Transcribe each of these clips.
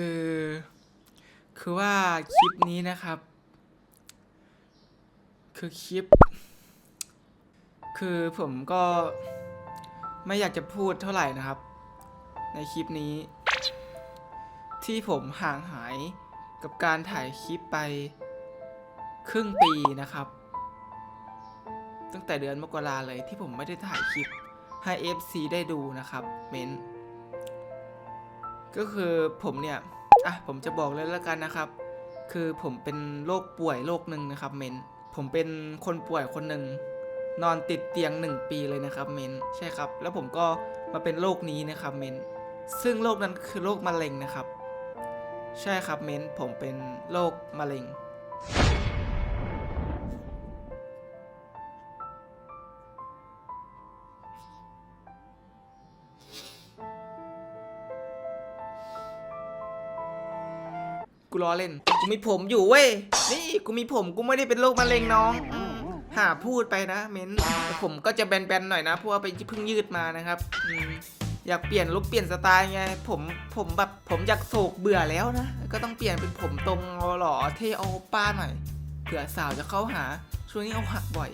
คือ คือว่าคลิปนี้นะครับ คือคลิป คือผมก็ไม่อยากจะพูดเท่าไหร่นะครับ ในคลิปนี้ ที่ผมห่างหายกับการถ่ายคลิปไปครึ่งปีนะครับ ตั้งแต่เดือนมกราเลยที่ผมไม่ได้ถ่ายคลิปให้ FC ได้ดูนะครับ เม้น ก็คือผมเนี่ยอะผมจะบอกเลยแล้วกันนะครับ คือผมเป็นโรคป่วยโรคหนึ่งนะครับเมนผมเป็นคนป่วยคนหนึ่งนอนติดเตียงหนึ่งปีเลยนะครับเมนใช่ครับ แล้วผมก็มาเป็นโรคนี้นะครับเมนซึ่งโรคนั้นคือโรคมะเร็งนะครับ ใช่ครับเมนผมเป็นโรคมะเร็ง กูล้อเล่น กูมีผมอยู่เว้ย นี่กูมีผมกูไม่ได้เป็นโรคมะเร็งน้องอืมหาพูดไปนะเม้นแต่ผมก็จะแบนๆหน่อยนะเพราะว่าไปเพิ่งยืดมานะครับอืมอยากเปลี่ยนลุคเปลี่ยนสไตล์ไง ผมผมแบบผมอยากโศกเบื่อแล้วนะ ก็ต้องเปลี่ยนเป็นผมตรงเอาหล่อเท่เอาป้าหน่อยเผื่อสาวจะเข้าหาช่วงนี้เอาหักบ่อย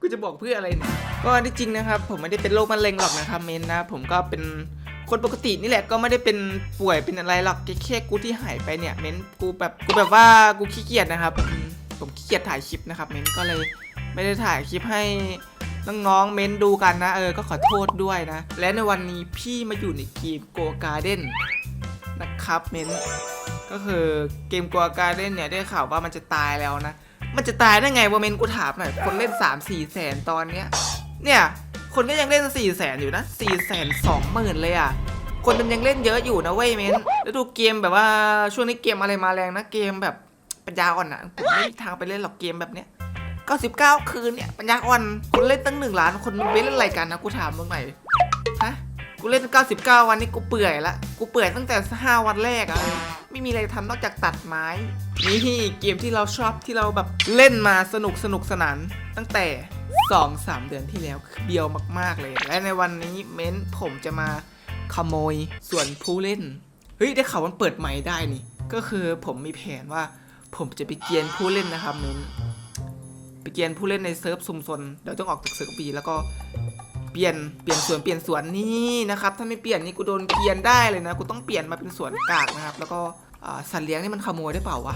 กูจะบอกเพื่ออะไรเนี่ยก็ที่จริงนะครับ ผมไม่ได้เป็นโรคมะเร็งหรอกนะครับเมนนะ ผมก็เป็น คนปกตินี่แหละก็ไม่ได้เป็นป่วยเป็นอะไรหรอกแค่กูที่หายไปเนี่ยเม้นกูแบบกูแบบว่ากูขี้เกียจนะครับผมขี้เกียจถ่ายคลิปนะครับเม้นก็เลยไม่ได้ถ่ายคลิปให้น้องๆเม้นดูกันนะ เออก็ขอโทษด้วยนะ และในวันนี้พี่มาอยู่ในเกมโกการ์เด้นนะครับเม้นก็คือเกมโกการ์เด้นเนี่ยได้ข่าวว่ามันจะตายแล้วนะ มันจะตายได้ไงวะเม้นกูถามหน่อยคนเล่น 3 4แสนตอนเนี้ยเนี่ย คนก็ยังเล่น4แสนอยู่นะ4แสนสองหมื่นเลยอะ คนมันยังเล่นเยอะอยู่นะเว้ยเมนแล้วดูเกมแบบว่าช่วงนี้เกมอะไรมาแรงนะเกมแบบปัญญาอ่อนอะผมไม่มีทางไปเล่นหรอกเกมแบบเนี้ย99 คืนเนี่ยปัญญาอ่อนคนเล่นตั้งหนึ่งล้านคนไปเล่นอะไรกันนะกูถามมึงหน่อยฮะกูเล่น 99 วันนี้กูเปื่อยละกูเปื่อยตั้งแต่ 5 วันแรกอะไม่มีอะไรทำนอกจากตัดไม้ นี่เกมที่เราชอบที่เราแบบเล่นมาสนุกสนุกสนานตั้งแต่ 2 3 เดือนที่แล้วคือเบียวมาก ๆ เลย และในวันนี้เม้นผมจะมาขโมยส่วนผู้เล่น เฮ้ย ได้ข่าวมันเปิดใหม่ได้นี่ ก็คือผมมีแผนว่าผมจะไปเกียนผู้เล่นนะครับเม้นไปเกียนผู้เล่นในเซิร์ฟซุมซนเดี๋ยวต้องออกจากเซิร์ฟบีแล้วก็เปลี่ยนเปลี่ยนสวนเปลี่ยนสวนนี่นะครับ ถ้าไม่เปลี่ยนนี่กูโดนเกียนได้เลยนะกูต้องเปลี่ยนมาเป็นสวนกากนะครับ แล้วก็สัตว์เลี้ยงนี่มันขโมยได้เปล่าวะ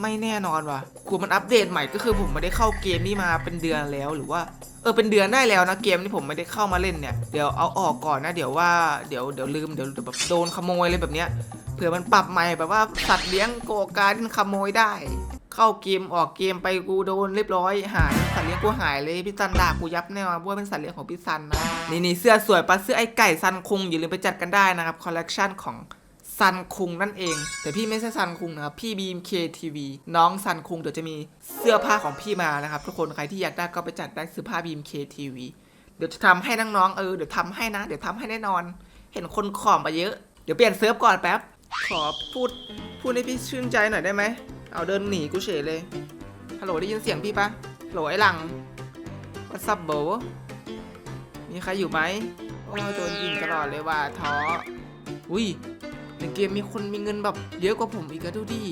ไม่แน่นอนว่ะกลัวมันอัปเดตใหม่ก็คือผมไม่ได้เข้าเกมนี้มาเป็นเดือนแล้วหรือว่า เออเป็นเดือนได้แล้วนะเกมที่ผมไม่ได้เข้ามาเล่นเนี่ย เดี๋ยวเอาออกก่อนนะ เดี๋ยวว่าเดี๋ยวเดี๋ยวลืมเดี๋ยวแบบโดนขโมยอะไรแบบเนี้ย เผื่อมันปรับใหม่แบบว่าสัตว์เลี้ยงโกการที่ขโมยได้ เข้าเกมออกเกมไปกูโดนเรียบร้อยหายสัตว์เลี้ยงกูหายเลยพี่ซันด่ากูยับแน่นอนเพราว่าเป็นสัตว์เลี้ยงของพี่ซันนะนี่นี่เสื้อสวยปะเสื้อไอ้ไก่ซันคุงอย่าลืมไปจัดกันได้นะครับคอลเลกชันของ ซันคุงนั่นเอง แต่พี่ไม่ใช่ซันคุงนะครับพี่บีมเคทีวีน้องซันคุงเดี๋ยวจะมีเสื้อผ้าของพี่มานะครับ ทุกคนใครที่อยากได้ก็ไปจัดได้เสื้อผ้าบีมเคทีวีเดี๋ยวจะทำให้น้องๆเออเดี๋ยวทำให้นะ เดี๋ยวทำให้แน่นอน เห็นคนขอมมาเยอะ เดี๋ยวเปลี่ยนเซิร์ฟก่อนแป๊บ ขอพูดพูดให้พี่ชื่นใจหน่อยได้ไหม เอาเดินหนีกูเฉยเลย ฮัลโหลได้ยินเสียงพี่ปะฮัลโหลไอ้หลังวัสับโบมีใครอยู่ไหมโอ้โดนยิงตลอดเลยว่ะท้อ อุ้ย ในเกมมีคนมีเงินแบบเยอะกว่าผมอีกอะดูดิ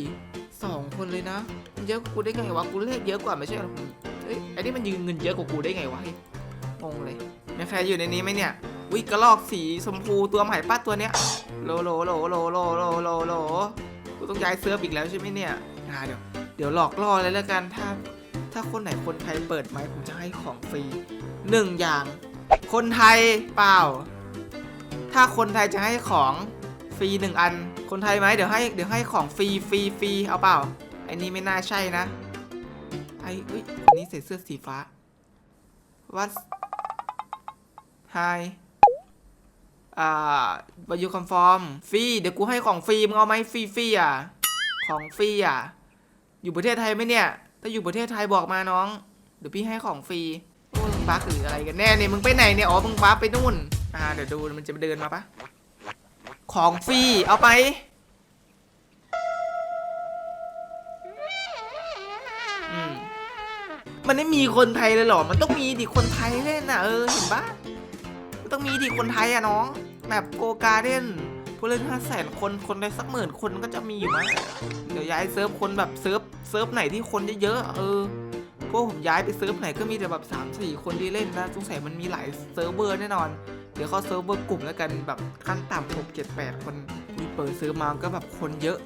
สองคนเลยนะเยอะกว่ากูได้ไงวะกูเลขเยอะกว่าไม่ใช่หรอผมเอ้ยไอ้นี่มันยืนเงินเยอะกว่ากูได้ไงวะงงเลยมีใครอยู่ในนี้ไหมเนี่ยวิกระลอกสีชมพูตัวใหม่ป้าตัวเนี้ยโลโลโลโลโลโลโลโลกูต้องย้ายเซิร์ฟอีกแล้วใช่ไหมเนี่ยอ่าเดี๋ยวเดี๋ยวหลอกล่อเลยแล้วกันถ้า ถ้าคนไหนคนไทยเปิดไหมผมจะให้ของฟรีหนึ่งอย่าง คนไทยเปล่า ถ้าคนไทยจะให้ของ รีหนึ่งอัน คนไทยไหมเดี๋ยวให้เดี๋ยวให้ของฟรีฟรีฟรีเอาเปล่าไอ้นี่ไม่น่าใช่นะ ไอ้เอ้ยคนนี้ใส่เสื้อสีฟ้าวัดไฮอ่าบายูคอนฟอร์มฟรีเดี๋ยวกูให้ของฟรีมึงเอาไหมฟรีฟรีอะของฟรีอะ อยู่ประเทศไทยไหมเนี่ย ถ้าอยู่ประเทศไทยบอกมาน้อง เดี๋ยวพี่ให้ของฟรีโอ้ยมึงบักหรืออะไรกันแน่เนี่ยมึงไปไหนเนี่ยอ๋อมึงบักไปนู่นอ่าเดี๋ยวดูมันจะเดินมาปะ ของฟรีเอาไป มันไม่มีคนไทยเลยหรอ มันต้องมีดิคนไทยเล่นน่ะเออเห็นปะมันต้องมีดิคนไทยอะน้อง แบบโกกาเล่นผู้เล่นห้าแสนคน คนได้สักหมื่นคนก็จะมีอยู่มั้งเดี๋ยวย้ายเซิร์ฟคนแบบเซิร์ฟเซิร์ฟไหนที่คนเยอะๆเออพวกผมย้ายไปเซิร์ฟไหนก็มีแต่แบบ3 4คนที่เล่นนะสงสัยมันมีหลายเซิร์ฟเวอร์แน่นอน ดี๋ยวเข้าเซิร์ฟเวอร์กลุ่มแล้วกันแบบขั้นต่ำหกเจ็ดแปดคนมีเปิดเซิร์ฟมาก็แบบคนเยอะ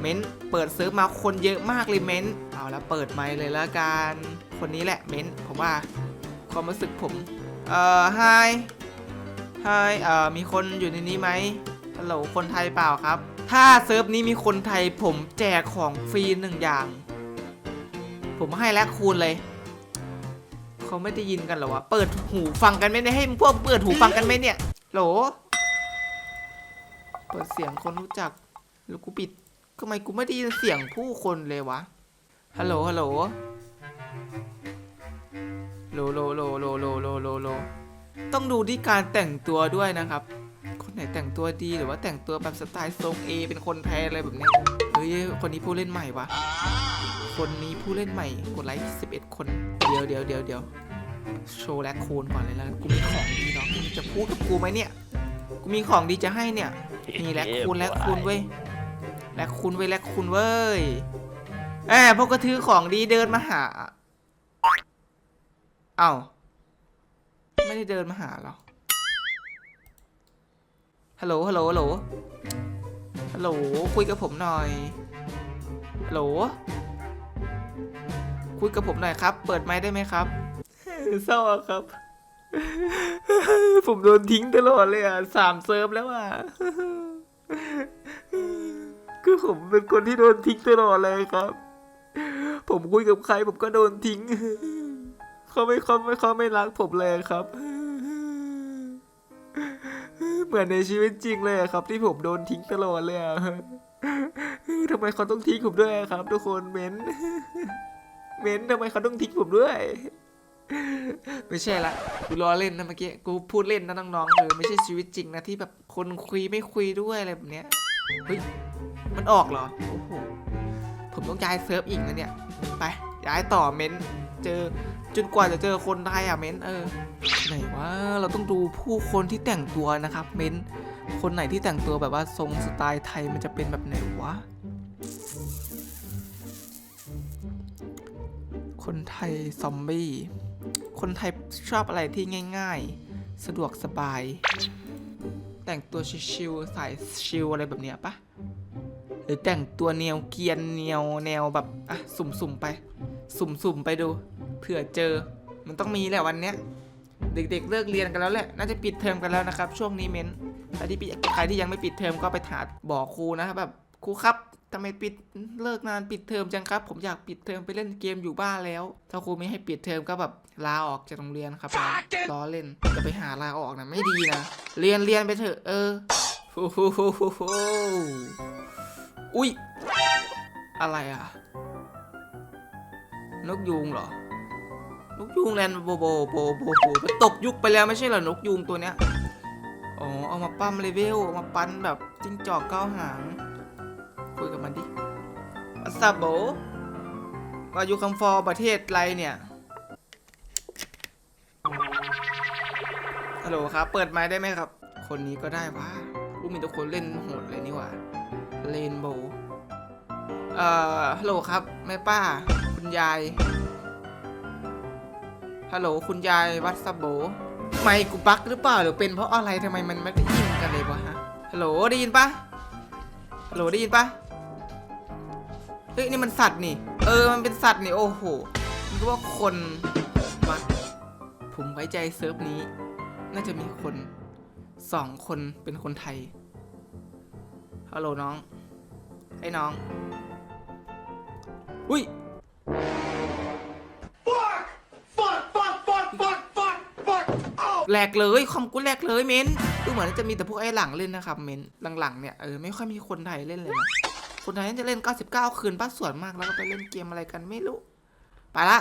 เม้นเปิดเซิร์ฟมาคนเยอะมากเลยเม้นเอาแล้วเปิดไมค์เลยละกันคนนี้แหละเม้นผมว่าความรู้สึกผมเอ่อไฮไฮเอ่อมีคนอยู่ในนี้ไหมฮัลโหลคนไทยเปล่าครับ ถ้าเซิร์ฟนี้มีคนไทยผมแจกของฟรีหนึ่งอย่าง ผมให้แล้วคูณเลย เขาไม่ได้ยินกันเหรอวะ เปิดหูฟังกันไหมเนี่ยให้พวกเปิดหูฟังกันไหมเนี่ย โหล เปิดเสียงคนรู้จัก แล้วกูปิดทำไมกูไม่ได้ยินเสียงผู้คนเลยวะ ฮัลโหล ฮัลโหลโลโลโลโลโลโลโลโลต้องดูที่การแต่งตัวด้วยนะครับ คนไหนแต่งตัวดีหรือว่าแต่งตัวแบบสไตล์ทรงเอเป็นคนแพ้อะไรแบบนี้ เฮ้ย คนนี้ผู้เล่นใหม่วะ คนนี้ผู้เล่นใหม่กดไลค์11 คน เดี๋ยวเดี๋ยวเดี๋ยวเดี๋ยวโชว์แลคคูนก่อนเลยแล้วกูมีของดีเนาะมึงจะพูดกับกูไหมเนี่ย กูมีของดีจะให้เนี่ยนี่แลคคูนแลคคูนเว้ยแลคคูนเว้ยแลคคูนเว้ยแอบพวกกระถือของดีเดินมาหา เอ้า ไม่ได้เดินมาหาหรอ ฮัลโหล ฮัลโหล ฮัลโหล ฮัลโหล คุยกับผมหน่อย ฮัลโหล คุยกับผมหน่อยครับ เปิดไมค์ได้ไหมครับเศร้าครับ ผมโดนทิ้งตลอดเลยอะสามเซิร์ฟแล้วอะคือผมเป็นคนที่โดนทิ้งตลอดเลยครับ ผมคุยกับใครผมก็โดนทิ้งเขาไม่เขาไม่เขาไม่รักผมเลยครับ เหมือนในชีวิตจริงเลยอะครับ ที่ผมโดนทิ้งตลอดเลยอะทำไมเขาต้องทิ้งผมด้วยครับ ทุกคนเม้น เม้นทำไมเขาต้องทิ้งผมด้วย ไม่ใช่ละกูล้อเล่นนะเมื่อกี้ กูพูดเล่นนะน้องๆเออไม่ใช่ชีวิตจริงนะที่แบบคนคุยไม่คุยด้วยอะไรแบบเนี้ย เฮ้ย มันออกเหรอ โอ้โห ผมต้องย้ายเซิร์ฟอีกนะเนี่ย ไป ย้ายต่อเม้น เจอจนกว่าจะเจอคนไทยอะเม้น เออ ไหนว่าเราต้องดูผู้คนที่แต่งตัวนะครับ เม้น คนไหนที่แต่งตัวแบบว่าทรงสไตล์ไทยมันจะเป็นแบบไหนวะ คนไทยซอมบี้ คนไทยชอบอะไรที่ง่าย ๆ สะดวกสบาย แต่งตัวชิลๆสายชิลอะไรแบบเนี้ยปะหรือแต่งตัวแนวเกียนแนวแนวแบบอะสุ่มๆไป สุ่มๆไปดูเผื่อเจอ มันต้องมีแหละวันเนี้ยเด็กๆเลิกเรียนกันแล้วแหละ น่าจะปิดเทอมกันแล้วนะครับ ช่วงนี้เม้นใครที่ใครที่ยังไม่ปิดเทอมก็ไปถามบอกครูนะครับแบบ ครูครับทำไมปิดเลิกนานปิดเทอมจังครับ ผมอยากปิดเทอมไปเล่นเกมอยู่บ้านแล้ว ถ้าครูไม่ให้ปิดเทอมก็แบบลาออกจากโรงเรียนครับล้อเล่นจะไปหาลาออกนะไม่ดีนะเรียนเรียนไปเถอะเออโอ้โหโหโหโหอุ้ยอะไรอะ นกยูงเหรอนกยูงแลนด์โบโบโบโบโบมันตกยุคไปแล้วไม่ใช่เหรอนกยูงตัวเนี้ยอ๋อเอามาปั้มเลเวลเอามาปั้นแบบจิ้งจอกเก้าหาง คุยกับมันดิวัสบโบว่าอยู่คำฟอร์ประเทศไรเนี่ย ฮัลโหลครับ เปิดไม้ได้ไหมครับ คนนี้ก็ได้ว่าลูกมีทุกคนเล่นโหดเลยนี่หว่าเลนโบเอ่อ ฮัลโหลครับ แม่ป้า คุณยาย ฮัลโหลคุณยายวัดสบโบไม่กูบักหรือเปล่าหรือเป็นเพราะอะไรทำไมมันไม่ได้ยินกันเลยวะฮะ ฮัลโหลได้ยินปะฮัลโหลได้ยินปะ เฮ้ยนี่มันสัตว์นี่ เออมันเป็นสัตว์นี่โอ้โหมันก็ว่าคนวัดผมไว้ใจเซิร์ฟนี้ น่าจะมีคนสองคนเป็นคนไทยฮัลโหลน้องไอ้น้อง อุ้ยแหลกเลยคอมกูแหลกเลยเมนดูเหมือนจะมีแต่พวกไอ้หลังเล่นนะครับเมนหลังๆเนี่ยเออไม่ค่อยมีคนไทยเล่นเลยนะ คนไทยจะเล่น 99 คืนป้าส่วนมากแล้วก็ไปเล่นเกมอะไรกันไม่รู้ ไปละ